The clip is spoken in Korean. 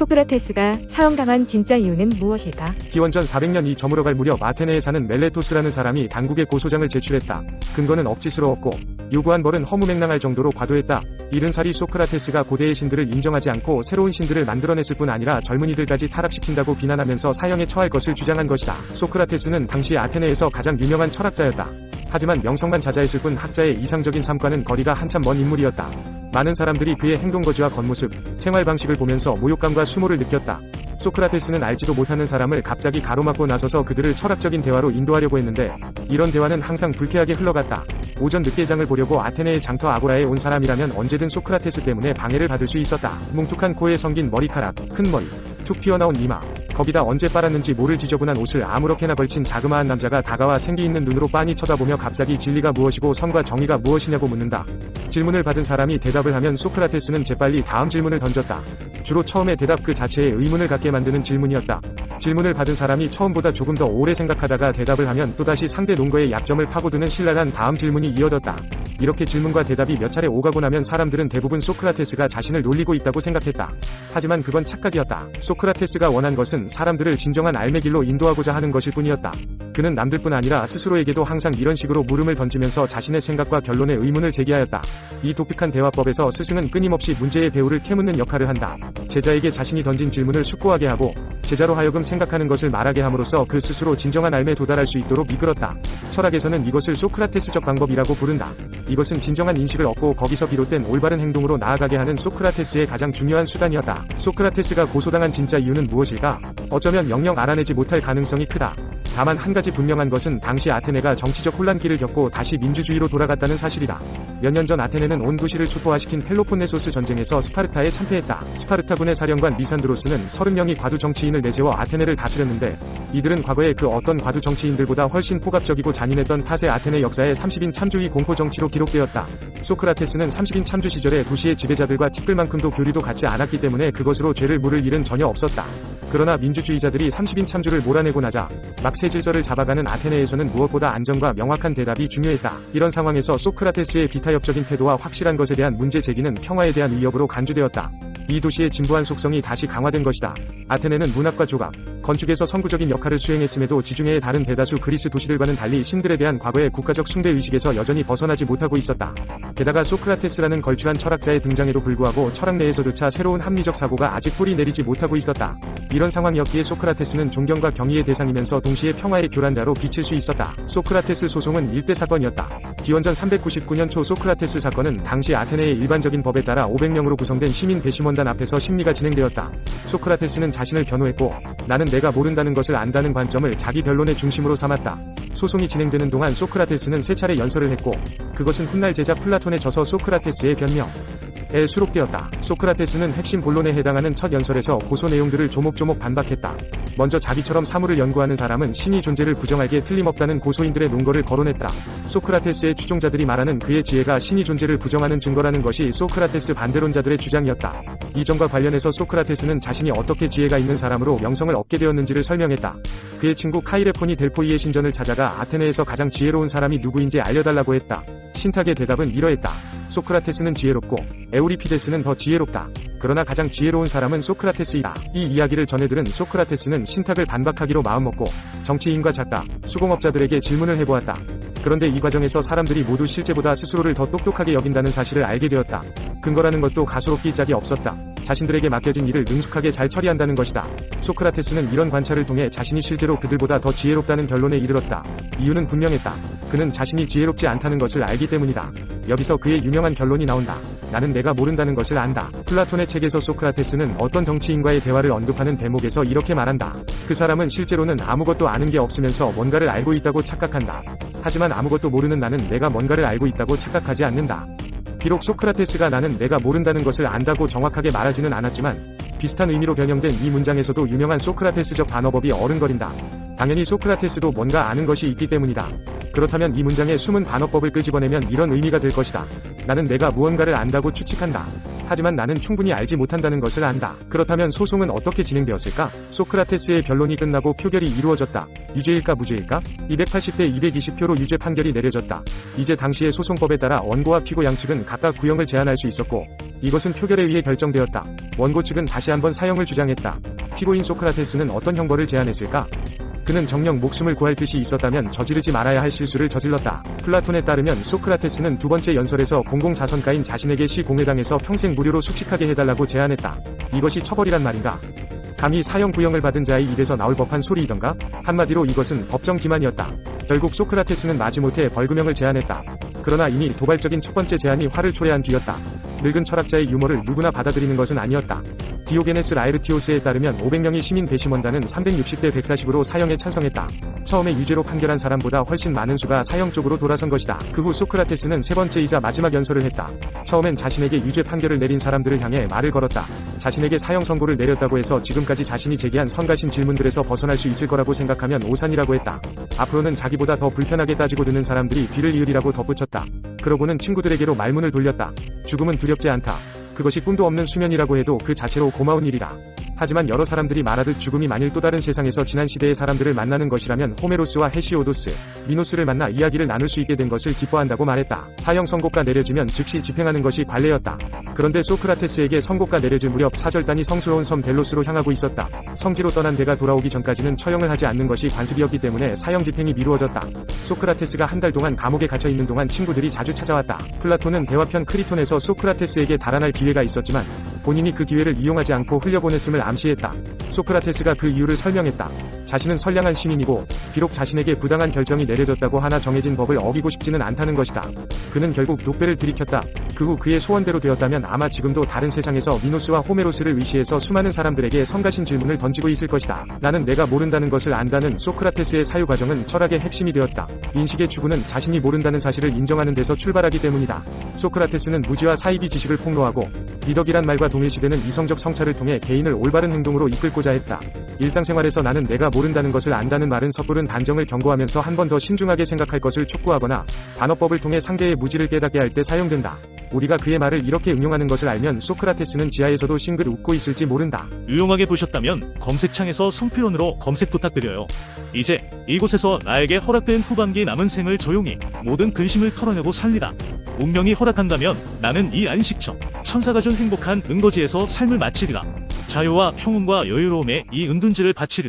소크라테스가 사형당한 진짜 이유는 무엇일까? 기원전 400년 이 저물어갈 무렵 아테네에 사는 멜레토스라는 사람이 당국에 고소장을 제출했다. 근거는 억지스러웠고 요구한 벌은 허무맹랑할 정도로 과도했다. 이른 살이 소크라테스가 고대의 신들을 인정하지 않고 새로운 신들을 만들어냈을 뿐 아니라 젊은이들까지 타락시킨다고 비난하면서 사형에 처할 것을 주장한 것이다. 소크라테스는 당시 아테네에서 가장 유명한 철학자였다. 하지만 명성만 자자했을 뿐 학자의 이상적인 삶과는 거리가 한참 먼 인물이었다. 많은 사람들이 그의 행동거지와 겉모습, 생활 방식을 보면서 모욕감과 수모를 느꼈다. 소크라테스는 알지도 못하는 사람을 갑자기 가로막고 나서서 그들을 철학적인 대화로 인도하려고 했는데 이런 대화는 항상 불쾌하게 흘러갔다. 오전 늦게장을 보려고 아테네의 장터 아고라에 온 사람이라면 언제든 소크라테스 때문에 방해를 받을 수 있었다. 뭉툭한 코에 성긴 머리카락, 큰 머리, 툭 튀어나온 이마, 거기다 언제 빨았는지 모를 지저분한 옷을 아무렇게나 걸친 자그마한 남자가 다가와 생기 있는 눈으로 빤히 쳐다보며 갑자기 진리가 무엇이고 선과 정의가 무엇이냐고 묻는다. 질문을 받은 사람이 대답을 하면 소크라테스는 재빨리 다음 질문을 던졌다. 주로 처음에 대답 그 자체에 의문을 갖게 만드는 질문이었다. 질문을 받은 사람이 처음보다 조금 더 오래 생각하다가 대답을 하면 또다시 상대 논거의 약점을 파고드는 신랄한 다음 질문이 이어졌다. 이렇게 질문과 대답이 몇 차례 오가고 나면 사람들은 대부분 소크라테스가 자신을 놀리고 있다고 생각했다. 하지만 그건 착각이었다. 소크 라테스가 원한 것은 사람들을 진정한 알매 길로 인도하고자 하는 것일 뿐이었다. 그는 남들뿐 아니라 스스로에게도 항상 이런 식으로 물음을 던지면서 자신의 생각과 결론에 의문을 제기하였다. 이 독특한 대화법에서 스승은 끊임없이 문제의 배우를 캐묻는 역할을 한다. 제자에게 자신이 던진 질문을 숙고하게 하고 제자로 하여금 생각하는 것을 말하게 함으로써 그 스스로 진정한 알매에 도달할 수 있도록 이끌었다. 철학에서는 이것을 소크라테스적 방법이라고 부른다. 이것은 진정한 인식을 얻고 거기서 비롯된 올바른 행동으로 나아가게 하는 소크라테스의 가장 중요한 수단이었다. 소크라테스가 고소당한 진짜 이유는 무엇일까? 어쩌면 영영 알아내지 못할 가능성이 크다. 다만 한 가지 분명한 것은 당시 아테네가 정치적 혼란기를 겪고 다시 민주주의로 돌아갔다는 사실이다. 몇 년 전 아테네는 온 도시를 초토화시킨 펠로폰네소스 전쟁에서 스파르타에 참패했다. 스파르타군의 사령관 리산드로스는 30명이 과두 정치인을 내세워 아테네를 다스렸는데 이들은 과거의 그 어떤 과두 정치인들보다 훨씬 포갑적이고 잔인했던 탓에 아테네 역사의 30인 참주의 공포 정치로 기록되었다. 소크라테스는 30인 참주 시절에 도시의 지배자들과 티끌만큼도 교류도 갖지 않았기 때문에 그것으로 죄를 물을 일은 전혀 없었다. 그러나 민주주의자들이 30인 참주를 몰아내고 나자 막새 질서를 잡아가는 아테네에서는 무엇보다 안정과 명확한 대답이 중요했다. 이런 상황에서 소크라테스의 비타협적인 태도와 확실한 것에 대한 문제 제기는 평화에 대한 위협으로 간주되었다. 이 도시의 진부한 속성이 다시 강화된 것이다. 아테네는 문학과 조각, 건축에서 선구적인 역할을 수행했음에도 지중해의 다른 대다수 그리스 도시들과는 달리 신들에 대한 과거의 국가적 숭배 의식에서 여전히 벗어나지 못하고 있었다. 게다가 소크라테스라는 걸출한 철학자의 등장에도 불구하고 철학 내에서조차 새로운 합리적 사고가 아직 뿌리 내리지 못하고 있었다. 이런 상황이었기에 소크라테스는 존경과 경의의 대상이면서 동시에 평화의 교란자로 비칠 수 있었다. 소크라테스 소송은 일대 사건이었다. 기원전 399년 초 소크라테스 사건은 당시 아테네의 일반적인 법에 따라 500명으로 구성된 시민 배심원단 앞에서 심리가 진행되었다. 소크라테스는 자신을 변호했고 나는 내가 모른다는 것을 안다는 관점을 자기 변론의 중심으로 삼았다. 소송이 진행되는 동안 소크라테스는 세 차례 연설을 했고 그것은 훗날 제자 플라톤에 져서 소크라테스의 변명 에 수록되었다. 소크라테스는 핵심 본론에 해당하는 첫 연설에서 고소 내용들을 조목조목 반박했다. 먼저 자기처럼 사물을 연구하는 사람은 신이 존재를 부정하기에 틀림없다는 고소인들의 논거를 거론했다. 소크라테스의 추종자들이 말하는 그의 지혜가 신이 존재를 부정하는 증거라는 것이 소크라테스 반대론자들의 주장이었다. 이 점과 관련해서 소크라테스는 자신이 어떻게 지혜가 있는 사람으로 명성을 얻게 되었는지를 설명했다. 그의 친구 카이레폰이 델포이의 신전을 찾아가 아테네에서 가장 지혜로운 사람이 누구인지 알려달라고 했다. 신탁의 대답은 이러했다. 소크라테스는 지혜롭고 에우리피데스는 더 지혜롭다. 그러나 가장 지혜로운 사람은 소크라테스이다. 이 이야기를 전해들은 소크라테스는 신탁을 반박하기로 마음먹고 정치인과 작가, 수공업자들에게 질문을 해보았다. 그런데 이 과정에서 사람들이 모두 실제보다 스스로를 더 똑똑하게 여긴다는 사실을 알게 되었다. 근거라는 것도 가소롭기 짝이 없었다. 자신들에게 맡겨진 일을 능숙하게 잘 처리한다는 것이다. 소크라테스는 이런 관찰을 통해 자신이 실제로 그들보다 더 지혜롭다는 결론에 이르렀다. 이유는 분명했다. 그는 자신이 지혜롭지 않다는 것을 알기 때문이다. 여기서 그의 유명한 결론이 나온다. 나는 내가 모른다는 것을 안다. 플라톤의 책에서 소크라테스는 어떤 정치인과의 대화를 언급하는 대목에서 이렇게 말한다. 그 사람은 실제로는 아무것도 아는 게 없으면서 뭔가를 알고 있다고 착각한다. 하지만 아무것도 모르는 나는 내가 뭔가를 알고 있다고 착각하지 않는다. 비록 소크라테스가 나는 내가 모른다는 것을 안다고 정확하게 말하지는 않았지만 비슷한 의미로 변형된 이 문장에서도 유명한 소크라테스적 반어법이 어른거린다. 당연히 소크라테스도 뭔가 아는 것이 있기 때문이다. 그렇다면 이 문장의 숨은 반어법을 끄집어내면 이런 의미가 될 것이다. 나는 내가 무언가를 안다고 추측한다. 하지만 나는 충분히 알지 못한다는 것을 안다. 그렇다면 소송은 어떻게 진행되었을까? 소크라테스의 변론이 끝나고 표결이 이루어졌다. 유죄일까 무죄일까? 280대 220표로 유죄 판결이 내려졌다. 이제 당시의 소송법에 따라 원고와 피고 양측은 각각 구형을 제한할 수 있었고 이것은 표결에 의해 결정되었다. 원고 측은 다시 한번 사형을 주장했다. 피고인 소크라테스는 어떤 형벌을 제안했을까? 그는 정녕 목숨을 구할 뜻이 있었다면 저지르지 말아야 할 실수를 저질렀다. 플라톤에 따르면 소크라테스는 두 번째 연설에서 공공자선가인 자신에게 시 공회당에서 평생 무료로 숙식하게 해달라고 제안했다. 이것이 처벌이란 말인가? 감히 사형 구형을 받은 자의 입에서 나올 법한 소리이던가? 한마디로 이것은 법정 기만이었다. 결국 소크라테스는 마지못해 벌금형을 제안했다. 그러나 이미 도발적인 첫 번째 제안이 화를 초래한 뒤였다. 늙은 철학자의 유머를 누구나 받아들이는 것은 아니었다. 디오게네스 라에르티오스에 따르면 500명의 시민 배심원단은 360대 140으로 사형에 찬성했다. 처음에 유죄로 판결한 사람보다 훨씬 많은 수가 사형 쪽으로 돌아선 것이다. 그 후 소크라테스는 세 번째이자 마지막 연설을 했다. 처음엔 자신에게 유죄 판결을 내린 사람들을 향해 말을 걸었다. 자신에게 사형 선고를 내렸다고 해서 지금까지 자신이 제기한 성가신 질문들에서 벗어날 수 있을 거라고 생각하면 오산이라고 했다. 앞으로는 자기보다 더 불편하게 따지고 드는 사람들이 뒤를 이으리라고 덧붙였다. 그러고는 친구들에게로 말문을 돌렸다. 죽음은 두렵지 않다. 그것이 꿈도 없는 수면이라고 해도 그 자체로 고마운 일이다. 하지만 여러 사람들이 말하듯 죽음이 만일 또 다른 세상에서 지난 시대의 사람들을 만나는 것이라면 호메로스와 헤시오도스, 미노스를 만나 이야기를 나눌 수 있게 된 것을 기뻐한다고 말했다. 사형 선고가 내려지면 즉시 집행하는 것이 관례였다. 그런데 소크라테스에게 선고가 내려질 무렵 사절단이 성스러운 섬 델로스로 향하고 있었다. 성지로 떠난 대가 돌아오기 전까지는 처형을 하지 않는 것이 관습이었기 때문에 사형 집행이 미루어졌다. 소크라테스가 한 달 동안 감옥에 갇혀 있는 동안 친구들이 자주 찾아왔다. 플라톤은 대화편 크리톤에서 소크라테스에게 달아날 기회가 있었지만 본인이 그 기회를 이용하지 않고 흘려보냈음을 암시했다. 소크라테스가 그 이유를 설명했다. 자신은 선량한 시민이고 비록 자신에게 부당한 결정이 내려졌다고 하나 정해진 법을 어기고 싶지는 않다는 것이다. 그는 결국 독배를 들이켰다. 그 후 그의 소원대로 되었다면 아마 지금도 다른 세상에서 미노스와 호메로스를 의시해서 수많은 사람들에게 성가신 질문을 던지고 있을 것이다. 나는 내가 모른다는 것을 안다는 소크라테스의 사유 과정은 철학의 핵심이 되었다. 인식의 추구는 자신이 모른다는 사실을 인정하는 데서 출발하기 때문이다. 소크라테스는 무지와 사이비 지식을 폭로하고 미덕이란 말과 동일시되는 이성적 성찰을 통해 개인을 올바른 행동으로 이끌고자 했다. 일상생활에서 나는 내가 모 른다는 것을 안다는 말은 섣부른 단정을 경고하면서 한 번 더 신중하게 생각할 것을 촉구하거나 반어법을 통해 상대의 무지를 깨닫게 할 때 사용된다. 우리가 그의 말을 이렇게 응용하는 것을 알면 소크라테스는 지하에서도 싱긋 웃고 있을지 모른다. 유용하게 보셨다면 검색창에서 송표현으로 검색 부탁드려요. 이제 이곳에서 나에게 허락된 후반기 남은 생을 조용히 모든 근심을 털어내고 살리라. 운명이 허락한다면 나는 이 안식처 천사가 준 행복한 은거지에서 삶을 마치리라. 자유와 평온과 여유로움에 이 은둔지를 바치리라.